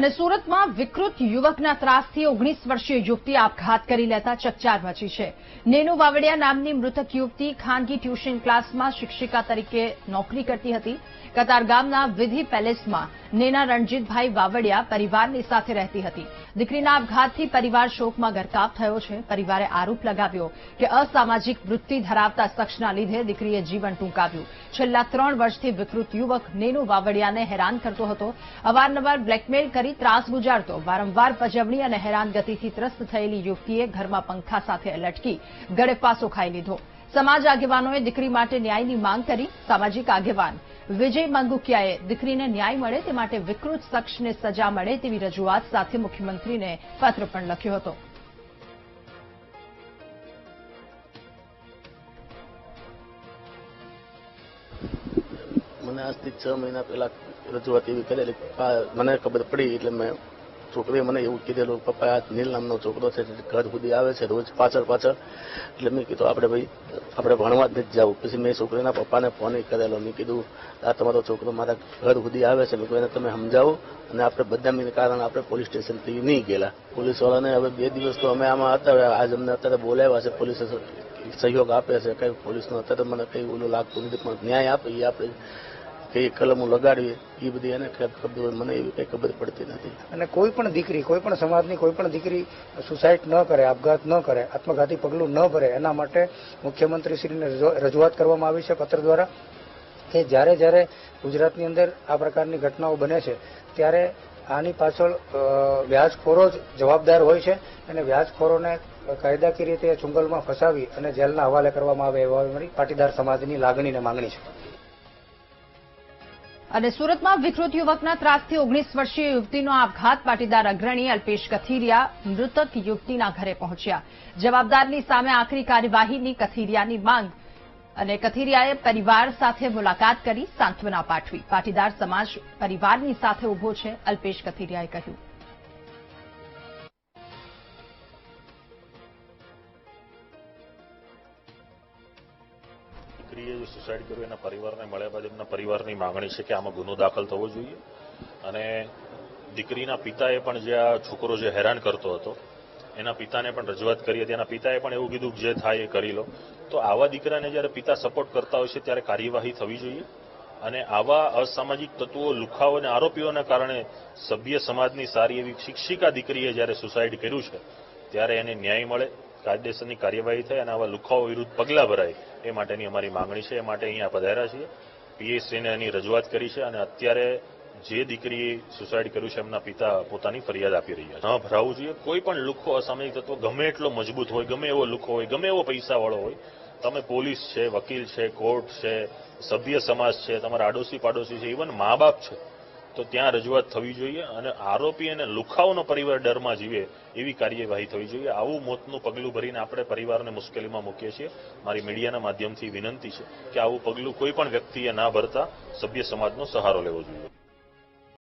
અને સુરતમાં વિકૃત યુવકના ત્રાસથી ઓગણીસ વર્ષીય યુવતી આપઘાત કરી લેતા ચકચાર મચી છે. નેનુ વાવડિયા નામની મૃતક યુવતી ખાનગી ટ્યુશન ક્લાસમાં શિક્ષિકા તરીકે નોકરી કરતી હતી. કતારગામના વિધિ પેલેસમાં નેના રણજીતભાઈ વાવડિયા પરિવારની સાથે રહેતી હતી. દીકરીના આપઘાતથી પરિવાર શોકમાં ગરકાવ થયો છે. પરિવારે આરોપ લગાવ્યો કે અસામાજિક વૃત્તિ ધરાવતા શખ્સના લીધે દીકરીએ જીવન ટૂંકાવ્યું. છેલ્લા ત્રણ વર્ષથી વિકૃત યુવક નેનુ વાવડિયાને હેરાન કરતો હતો. અવારનવાર બ્લેકમેલ કરી ત્રાસ ગુજારતો. વારંવાર પજવણી અને હેરાનગતિથી ત્રસ્ત થયેલી યુવતીએ ઘરમાં પંખા સાથે લટકી ગળેપાસો ખાઈ લીધો. સમાજ આગેવાનોએ દીકરી માટે ન્યાયની માંગ કરી. સામાજિક આગેવાન વિજય માંગુકિયાએ દીકરીને ન્યાય મળે તે માટે વિકૃત શખ્સને સજા મળે તેવી રજૂઆત સાથે મુખ્યમંત્રીને પત્ર પણ લખ્યો હતો. મને આજથી છ મહિના પહેલા રજૂઆત એવી કરેલી મને ખબર પડી એટલે મેં છોકરીએ મને એવું કીધેલું, પપ્પા, આ નીલ નામનો છોકરો છે ઘર સુધી આવે છે રોજ પાછળ પાછળ. એટલે મેં કીધું, આપણે ભાઈ, આપણે ભણવા જ નથી જવું. પછી મેં છોકરીના પપ્પાને ફોન કરેલો, મેં કીધું, આ તમારો છોકરો મારા ઘર સુધી આવે છે. મેં એને તમે સમજાવો. અને આપણે બદનામીને કારણે આપણે પોલીસ સ્ટેશનથી નહીં ગયેલા. પોલીસવાળાને હવે બે દિવસ તો અમે આમાં હતા આજ અમને અત્યારે બોલાવ્યા છે, પોલીસે સહયોગ આપે છે. કંઈ પોલીસનો અત્યારે મને કંઈ ઓલું લાગતું નથી, પણ ન્યાય આપે, એ આપણે કઈ કલમો લગાડવી એ બધી એને ખબર હોય, મને એવી કઈ ખબર પડતી નથી. અને કોઈ પણ દીકરી, કોઈ પણ સમાજની કોઈ પણ દીકરી સુસાઇડ ન કરે, આપઘાત ન કરે, આત્મઘાતી પગલું ન ભરે, એના માટે મુખ્યમંત્રીશ્રીને રજૂ- રજૂઆત કરવામાં આવી છે પત્ર દ્વારા કે જ્યારે જ્યારે ગુજરાતની અંદર આ પ્રકારની ઘટનાઓ બને છે, ત્યારે આની પાછળ વ્યાજખોરો જ જવાબદાર હોય છે અને વ્યાજખોરોને કાયદાકીય રીતે ચુંગલમાં ફસાવી અને જેલના હવાલે કરવામાં આવે એવા મારી પાટીદાર સમાજની લાગણી અને માંગણી છે. અને સુરતમાં વિકૃત યુવકના ત્રાસથી ઓગણીસ વર્ષીય યુવતીનો આપઘાત. પાટીદાર અગ્રણી અલ્પેશ કથિરિયા મૃતક યુવતીના ઘરે પહોંચ્યા. જવાબદારની સામે આખરી કાર્યવાહીની કથિરિયાની માંગ અને કથિરિયાએ પરિવાર સાથે મુલાકાત કરી સાંત્વના પાઠવી. પાટીદાર સમાજ પરિવારની સાથે ઊભો છે, અલ્પેશ કથિરિયાએ કહ્યું. દીકરીએ જે સુસાઇડ કર્યું એના પરિવારને મળ્યા બાદ એમના પરિવારની માંગણી છે કે આમાં ગુનો દાખલ થવો જોઈએ. અને દીકરીના પિતાએ પણ જે આ છોકરો જે હેરાન કરતો હતો, એના પિતાને પણ રજૂઆત કરી હતી. એના પિતાએ પણ એવું કીધું જે થાય એ કરી લો. તો આવા દીકરાને જ્યારે પિતા સપોર્ટ કરતા હોય છે, ત્યારે કાર્યવાહી થવી જોઈએ. અને આવા અસામાજિક તત્વો, લુખાઓ અને આરોપીઓના કારણે સભ્ય સમાજની સારી એવી શિક્ષિકા દીકરીએ જ્યારે સુસાઇડ કર્યું છે, ત્યારે એને ન્યાય મળે. કાયદેસરની કાર્યવાહી થાય અને આવા લુખાઓ વિરુદ્ધ પગલાં ભરાય, એ માટેની અમારી માંગણી છે. એ માટે અહીંયા પધાર્યા છીએ. પીએસસીને એની રજૂઆત કરી છે અને અત્યારે જે દીકરીએ સુસાઇડ કર્યું છે, એમના પિતા પોતાની ફરિયાદ આપી રહ્યા છે. ન ભરાવવું જોઈએ. કોઈ પણ લુખો અસામાજિક તત્વો ગમે એટલો મજબૂત હોય, ગમે એવો લુખો હોય, ગમે એવો પૈસાવાળો હોય, તમે પોલીસ છે, વકીલ છે, કોર્ટ છે, સભ્ય સમાજ છે, તમારા આડોશી પાડોશી છે ઇવન મા બાપ છે તો ત્યાં રજૂઆત થવી જોઈએ અને આરોપી અને લુખાઓનો પરિવાર ડરમાં જીવે એવી કાર્યવાહી થવી જોઈએ. આવું મોતનું પગલું ભરીને આપણે પરિવારને મુશ્કેલીમાં મૂકીએ છીએ. મારી મીડિયાના માધ્યમથી વિનંતી છે કે આવું પગલું કોઈ પણ વ્યક્તિએ ના ભરતા સભ્ય સમાજનો સહારો લેવો જોઈએ.